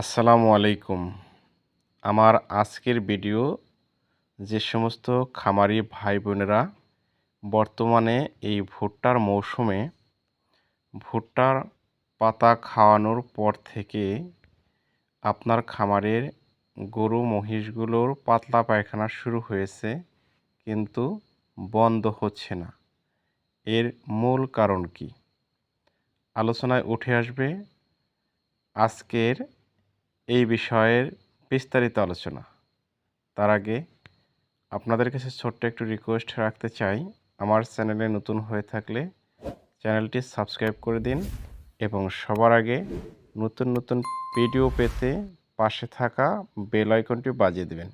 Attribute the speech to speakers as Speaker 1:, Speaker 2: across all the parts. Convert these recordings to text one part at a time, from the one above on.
Speaker 1: আসসালামু আলাইকুম। আমার আজকের ভিডিও যে সমস্ত খামারি ভাই বোনেরা বর্তমানে এই ভুট্টার মৌসুমে ভুট্টার পাতা খাওয়ানোর পর থেকে আপনার খামারের গরু মহিষগুলোর পাতলা পায়খানা শুরু হয়েছে, কিন্তু বন্ধ হচ্ছে না। এর মূল কারণ কি? আলোচনায় উঠে আসবে আজকের এই বিষয়ের বিস্তারিত আলোচনা। তার আগে আপনাদের কাছে ছোট্ট একটু রিকোয়েস্ট রাখতে চাই। আমার চ্যানেলে নতুন হয়ে থাকলে চ্যানেলটি সাবস্ক্রাইব করে দিন এবং সবার আগে নতুন নতুন ভিডিও পেতে পাশে থাকা বেল আইকনটি বাজিয়ে দেবেন।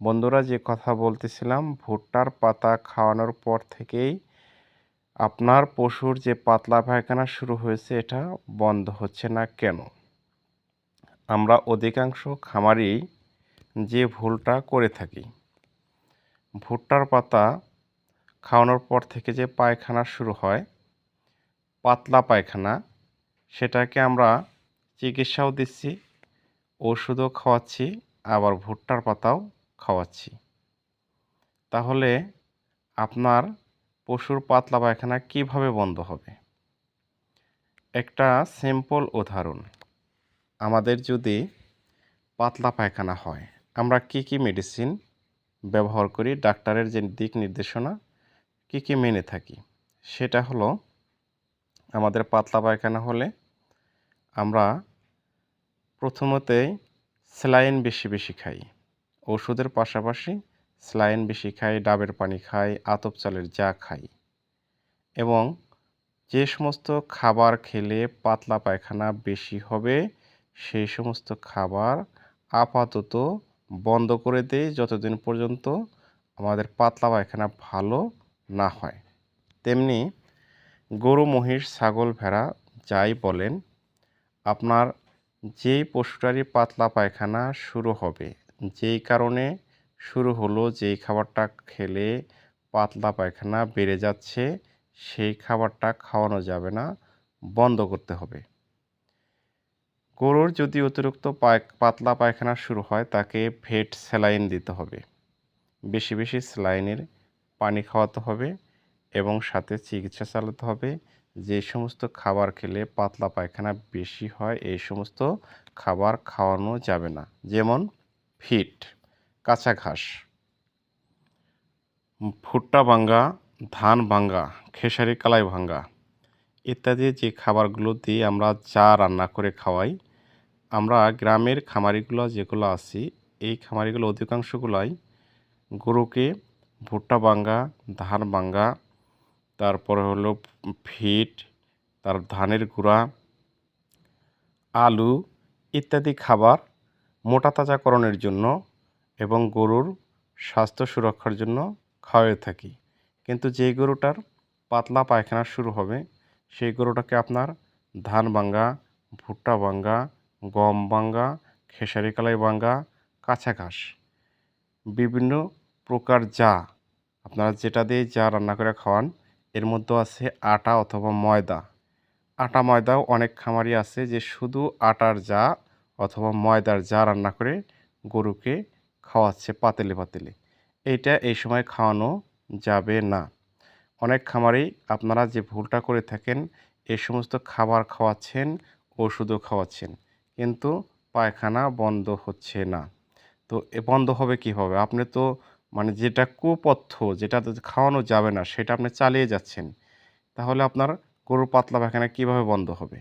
Speaker 1: বন্ধুরা, যে কথা বলতেছিলাম, ভুট্টার পাতা খাওয়ানোর পর থেকেই আপনার পশুর যে পাতলা পায়খানা শুরু হয়েছে, এটা বন্ধ হচ্ছে না কেন? আমরা অধিকাংশ খামারেই যে ভুলটা করে থাকি, ভুট্টার পাতা খাওয়ানোর পর থেকে যে পায়খানা শুরু হয়, পাতলা পায়খানা, সেটাকে আমরা চিকিৎসাও দিচ্ছি, ওষুধও খাওয়াচ্ছি, আবার ভুট্টার পাতাও খাওয়াচ্ছি। তাহলে আপনার পশুর পাতলা পায়খানা কীভাবে বন্ধ হবে? একটা সিম্পল উদাহরণ। আমাদের যদি পাতলা পায়খানা হয়, আমরা কি কি মেডিসিন ব্যবহার করি, ডাক্তারের যে দিক নির্দেশনা, কি কি মেনে থাকি? সেটা হলো, আমাদের পাতলা পায়খানা হলে আমরা প্রথমতেই স্যালাইন বেশি বেশি খাই। ওষুধের পাশাপাশি স্যালাইন বেশি খাই, ডাবের পানি খাই, আতপ চালের যা খাই। এবং যে সমস্ত খাবার খেলে পাতলা পায়খানা বেশি হবে সেই সমস্ত খাবার আপাতত বন্ধ করে দেই যতদিন পর্যন্ত আমাদের পাতলা পায়খানা ভালো না হয়। তেমনি গরু, মহিষ, ছাগল, ভেড়া যাই বলেন, আপনার যেই পশুটারই পাতলা পায়খানা শুরু হবে, যেই কারণে শুরু হলো, যেই খাবারটা খেলে পাতলা পায়খানা বেড়ে যাচ্ছে, সেই খাবারটা খাওয়ানো যাবে না, বন্ধ করতে হবে। গরুর যদি অতিরিক্ত পাতলা পায়খানা শুরু হয়, তাকে ভেট স্যালাইন দিতে হবে। বেশি বেশি স্যালাইনের পানি খাওয়াতে হবে এবং সাথে চিকিৎসা চালাতে হবে। যে সমস্ত খাবার খেলে পাতলা পায়খানা বেশি হয়, এই সমস্ত খাবার খাওয়ানো যাবে না। যেমন ফিট, কাঁচা ঘাস, ভুট্টা ভাঙ্গা, ধান ভাঙ্গা, খেসারি, কালাই ভাঙ্গা ইত্যাদি যে খাবারগুলো দিয়ে আমরা চা রান্না করে খাওয়াই আমরা গ্রামের খামারিগুলো যেগুলো আছি, এই খামারিগুলো অধিকাংশগুলাই গরুকে ভুট্টা বাঙ্গা ধান বাঙ্গা তারপরে হলো ফিট তার ধানের গুঁড়া, আলু ইত্যাদি খাবার মোটা তাজাকরণের জন্য এবং গরুর স্বাস্থ্য সুরক্ষার জন্য খাওয়াই থাকি। কিন্তু যেই গরুটার পাতলা পায়খানা শুরু হবে, সেই গরুটাকে আপনার ধান বাঙ্গা ভুট্টা বাঙ্গা গম বাঙ্গা খেসারি কালাই বাঙ্গা কাঁচা ঘাস। বিভিন্ন প্রকার যা, আপনারা যেটা দিয়ে যা রান্না করে খাওয়ান, এর মধ্যে আছে আটা অথবা ময়দা। আটা ময়দাও অনেক খামারি আছে যে শুধু আটার যা অথবা ময়দার যা রান্না করে গরুকে খাওয়াচ্ছে পাতেলে পাতেলে। এইটা এই সময় খাওয়ানো যাবে না। অনেক খামারেই আপনারা যে ভুলটা করে থাকেন এই সমস্ত খাবার খাওয়াচ্ছেন, ওষুধও খাওয়াচ্ছেন। কিন্তু পায়খানা বন্ধ হচ্ছে না। তো এ বন্ধ হবে কীভাবে? আপনি তো মানে যেটা কুপথ্য, যেটা খাওয়ানো যাবে না, সেটা আপনি চালিয়ে যাচ্ছেন। তাহলে আপনার গরুর পাতলা পায়খানা কীভাবে বন্ধ হবে?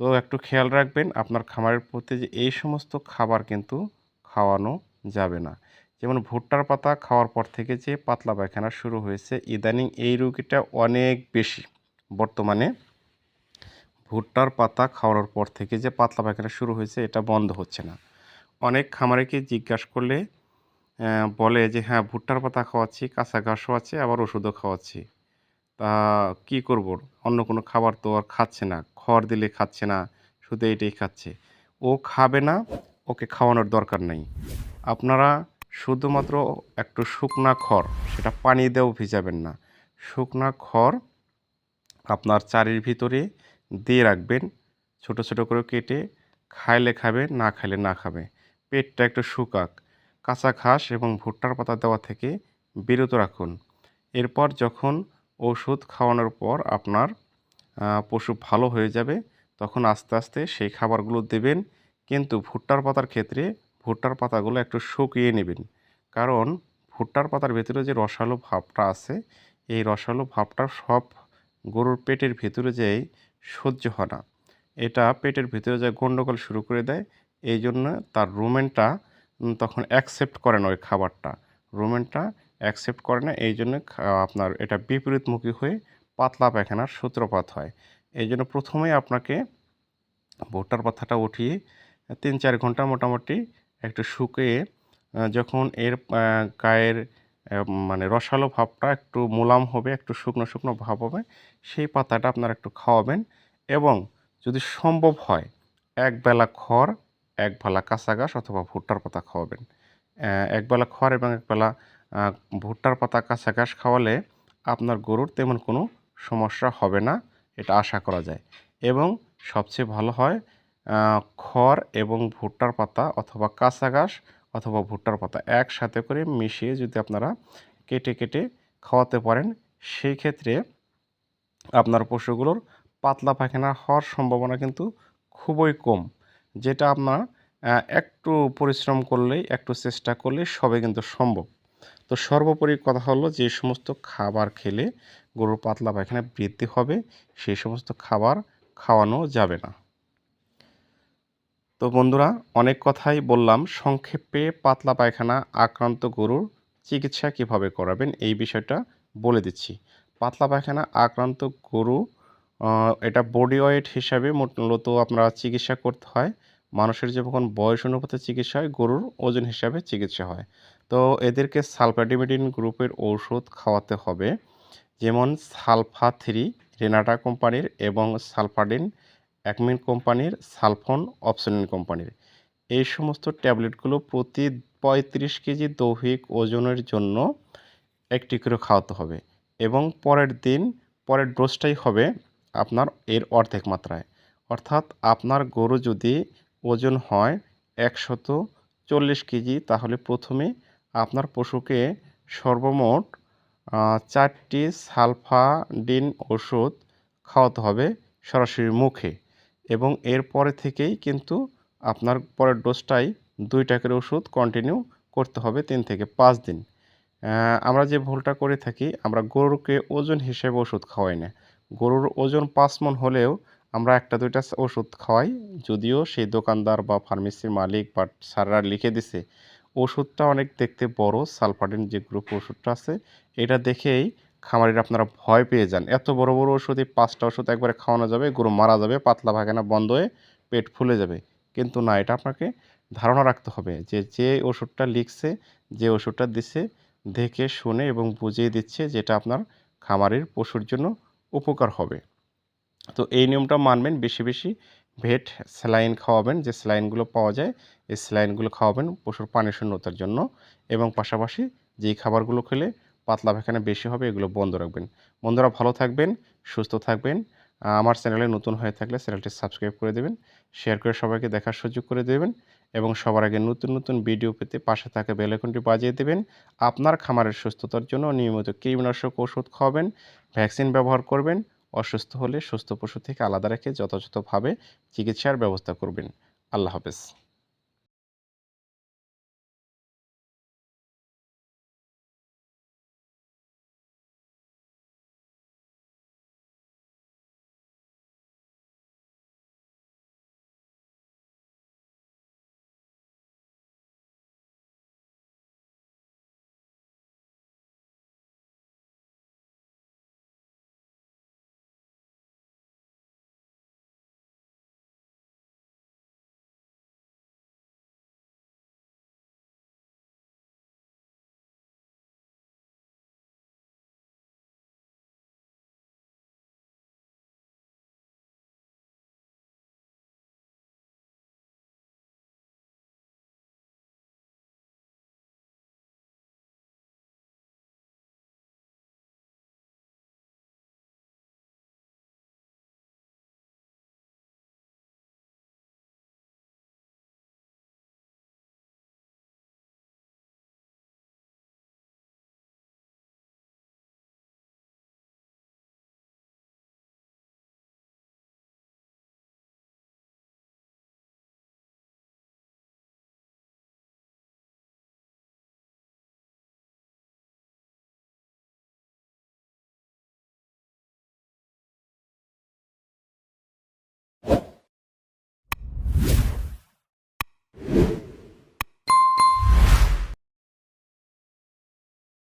Speaker 1: তো একটু খেয়াল রাখবেন, আপনার খামারের প্রতি যে এই সমস্ত খাবার কিন্তু খাওয়ানো যাবে না। যেমন ভুট্টার পাতা খাওয়ার পর থেকে যে পাতলা পায়খানা শুরু হয়েছে, ইদানিং এই রোগীটা অনেক বেশি বর্তমানে। ভুট্টার পাতা খাওয়ানোর পর থেকে যে পাতলা পায়খানা শুরু হয়েছে, এটা বন্ধ হচ্ছে না। অনেক খামারেকে জিজ্ঞাসা করলে বলে যে হ্যাঁ ভুট্টার পাতা খাওয়াচ্ছি, কাঁচা ঘাসও আছে, আবার ওষুধও খাওয়াচ্ছি। তা কি করব? অন্য কোনো খাবার তো আর খাচ্ছে না, খড় দিলে খাচ্ছে না, শুধু এটাই খাচ্ছে। ও খাবে না, ওকে খাওয়ানোর দরকার নেই। আপনারা শুধুমাত্র একটু শুকনা খড়, সেটা পানি দিয়েও ভিজাবেন না। শুকনা খড় আপনার চারির ভিতরে দিয়ে রাখবেন। ছোট ছোট করে কেটে খাইলে খাবে, না খাইলে না খাবে। পেটটা একটু শুকাক। কাঁচা ঘাস এবং ভুট্টার পাতা দেওয়া থেকে বিরত রাখুন। এরপর যখন ওষুধ খাওয়ানোর পর আপনার পশু ভালো হয়ে যাবে, তখন আস্তে আস্তে সেই খাবারগুলো দেবেন। কিন্তু ভুট্টার পাতার ক্ষেত্রে ভুট্টার পাতাগুলো একটু শুকিয়ে নেবেন। কারণ ভুট্টার পাতার ভেতরে যে রসালো ভাবটা আছে, এই রসালো ভাবটা সব গরুর পেটের ভেতরে যেয়ে সহ্য হয় না। এটা পেটের ভিতরে যে গণ্ডগোল শুরু করে দেয় এই জন্য তার রুমেনটা তখন অ্যাকসেপ্ট করে না ওই খাবারটা। রুমেনটা অ্যাকসেপ্ট করে না এই জন্য আপনার এটা বিপরীতমুখী হয়ে পাতলা পায়খানার সূত্রপাত হয়। এই জন্য প্রথমেই আপনাকে ভুট্টার পাতাটা উঠিয়ে তিন চার ঘণ্টা মোটামুটি একটু শুকিয়ে যখন এর গায়ের মানে রসালো ভাবটা একটু মোলাম হবে, একটু শুকনো শুকনো ভাব হবে, সেই পাতাটা আপনারা একটু খাওয়াবেন এবং যদি সম্ভব হয়, এক বেলা খড়, এক বেলা কাঁচা ঘাস অথবা ভুট্টার পাতা খাওয়াবেন। এক বেলা খড় এবং এক বেলা ভুট্টার পাতা, কাঁচা ঘাস খাওয়ালে আপনার গরুর তেমন কোনো সমস্যা হবে না, এটা আশা করা যায়। এবং সবচেয়ে ভালো হয় খড় এবং ভুট্টার পাতা অথবা কাঁচা ঘাস অথবা ভুট্টার পাতা একসাথে করে মিশিয়ে যদি আপনারা কেটে কেটে খাওয়াতে পারেন সেই ক্ষেত্রে আপনার পশুগুলোর পাতলা পায়খানা হওয়ার সম্ভাবনা কিন্তু খুবই কম, যেটা আপনার একটু পরিশ্রম করলেই, একটু চেষ্টা করলে সবে কিন্তু সম্ভব। তো সর্বোপরি কথা হলো যে সমস্ত খাবার খেলে গরুর পাতলা পায়খানা বৃদ্ধি হবে, সেই সমস্ত খাবার খাওয়ানো যাবে না। তো বন্ধুরা, অনেক কথাই বললাম। সংক্ষেপে পাতলা পায়খানা আক্রান্ত গরুর চিকিৎসা কীভাবে করাবেন এই বিষয়টা বলে দিচ্ছি। পাতলা পায়খানা আক্রান্ত গরু এটা বডি ওয়েট হিসাবে মূলত আপনারা চিকিৎসা করতে হয়। মানুষের যখন বয়স অনুপাতে চিকিৎসা হয়, গরুর ওজন হিসাবে চিকিৎসা হয়। তো এদেরকে সালফাডিমেডিন গ্রুপের ঔষধ খাওয়াতে হবে। যেমন সালফা থ্রি, রেনাটা কোম্পানির এবং সালফাডিন অ্যাকমিন কোম্পানির সালফন অপসনিন কোম্পানির এই সমস্ত ট্যাবলেটগুলো প্রতি পঁয়ত্রিশ কেজি দৈহিক ওজনের জন্য একটি করে খাওয়াতে হবে এবং পরের দিন পরের ডোজটাই হবে আপনার এর অর্ধেক মাত্রায়। অর্থাৎ আপনার গরু যদি ওজন হয় একশত চল্লিশ কেজি, তাহলে প্রথমে আপনার পশুকে সর্বমোট চারটি সালফাডিন ওষুধ খাওয়াতে হবে সরাসরি মুখে। এবং এর পরে থেকেই কিন্তু আপনার পরের ডোজটাই দুই টাকার ওষুধ কন্টিনিউ করতে হবে তিন থেকে পাঁচ দিন। আমরা যে ভুলটা করে থাকি, আমরা গরুকে ওজন হিসেবে ওষুধ খাওয়াই না। গরুর ওজন পাঁচ মন হলেও আমরা একটা দুইটা ওষুধ খাওয়াই, যদিও সেই দোকানদার বা ফার্মেসির মালিক বা সাররা লিখে দিছে, ওষুধটা অনেক দেখতে বড় সালফাডিন যে গ্রুপ ওষুধটা আছে, এটা দেখেই খামারিরা আপনারা ভয় পেয়ে যান। এত বড় বড় ওষুধ পাঁচটা ওষুধ একবারে খাওয়ানো যাবে, গরু মারা যাবে, পাতলা পায়খানা বন্ধ হয়ে পেট ফুলে যাবে। কিন্তু না, এটা আপনাকে ধারণা রাখতে হবে যে যে ওষুধটা লিখছে, যে ওষুধটা দিচ্ছে দেখে, শুনে এবং বুঝিয়ে দিচ্ছে যেটা আপনার খামারের পশুর জন্য উপকার হবে। তো এই নিয়মটা মানবেন, বেশি বেশি ভেট স্যালাইন খাওয়াবেন, যে স্যালাইনগুলো পাওয়া যায়, এই স্যালাইনগুলো খাওয়াবেন পশুর পানি শূন্যতার জন্য। এবং পাশাপাশি যেই খাবারগুলো খেলে পাতলা পায়খানা বেশি হবে, এগুলো বন্ধ রাখবেন। বন্ধুরা ভালো থাকবেন, সুস্থ থাকবেন। আমার চ্যানেলে নতুন হয়ে থাকলে চ্যানেলটি সাবস্ক্রাইব করে দেবেন, শেয়ার করে সবাইকে দেখার সুযোগ করে দেবেন এবং সবার আগে নতুন নতুন ভিডিও পেতে পাশে থাকা বেলাইকনটি বাজিয়ে দেবেন। আপনার খামারের সুস্থতার জন্য নিয়মিত কীটনাশক ওষুধ খাওয়াবেন, ভ্যাকসিন ব্যবহার করবেন, অসুস্থ হলে সুস্থ পশু থেকে আলাদা রেখে যথাযথভাবে চিকিৎসার ব্যবস্থা করবেন। আল্লাহ হাফেজ।